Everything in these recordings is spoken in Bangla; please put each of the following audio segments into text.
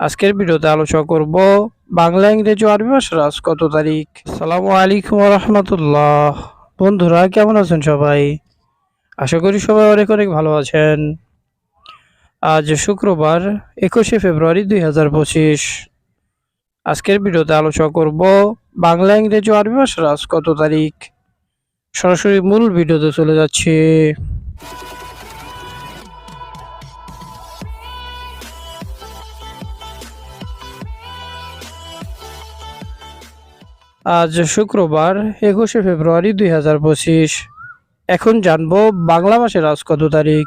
আজকের ভিডিওতে আলোচনা করব বাংলা, ইংরেজি আরবি ভাষার আজ কত তারিখ? আসসালামু আলাইকুম রহমতুল্লাহ। বন্ধুরা, কেমন আছেন সবাই? আশা করি সবাই অনেক অনেক ভালো আছেন। আজ শুক্রবার একুশে ফেব্রুয়ারি দুই হাজার পঁচিশ। আজকের ভিডিওতে আলোচনা করব বাংলা, ইংরেজি ও আরবি ভাষার আজ কত তারিখ? সরাসরি মূল ভিডিওতে চলে যাচ্ছে। আজ শুক্রবার, একুশে ফেব্রুয়ারি দুই হাজার পঁচিশ। এখন জানব বাংলা মাসের আজ কত তারিখ।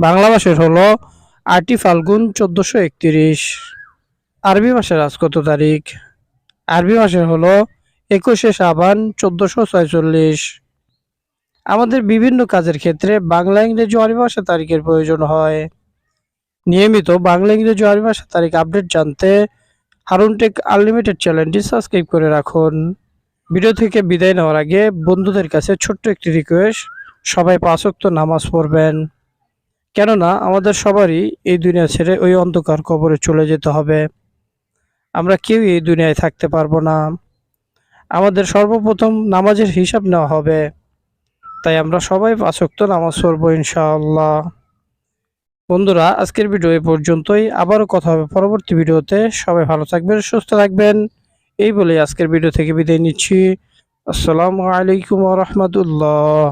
বাংলা মাসের হলো আটই ফাল্গুন চোদ্দোশো একত্রিশ। আরবি মাসের আজ কত তারিখ। আরবি মাসের হলো একুশে সাবান চোদ্দোশো ছয়চল্লিশ। আমাদের বিভিন্ন কাজের ক্ষেত্রে বাংলা, ইংরেজি আরবি ভাষা তারিখের প্রয়োজন হয়। নিয়মিত বাংলা, ইংরেজি আরবি ভাষা তারিখ আপডেট জানতে হারুন টেক আনলিমিটেড চ্যানেলটি সাবস্ক্রাইব করে রাখুন। ভিডিও থেকে বিদায় নেওয়ার আগে বন্ধুদের কাছে ছোট্ট একটি রিকোয়েস্ট সবাই পাঁচক্ত নামাজ পড়বেন। কেননা আমাদের সবারই এই দুনিয়া ছেড়ে ওই অন্ধকার কবরে চলে যেতে হবে। আমরা কেউই এই দুনিয়ায় থাকতে পারব না। আমাদের সর্বপ্রথম নামাজের হিসাব নেওয়া হবে। তাই আমরা সবাই পাঁচক্ত নামাজ পড়ব ইনশাআল্লাহ। বন্ধুরা, আজকের ভিডিও এ পর্যন্তই। আবারও কথা হবে পরবর্তী ভিডিওতে সবাই ভালো থাকবেন, সুস্থ থাকবেন। এই বলে আজকের ভিডিও থেকে বিদায় নিচ্ছি। আসসালামু আলাইকুম রহমতুল্লাহ।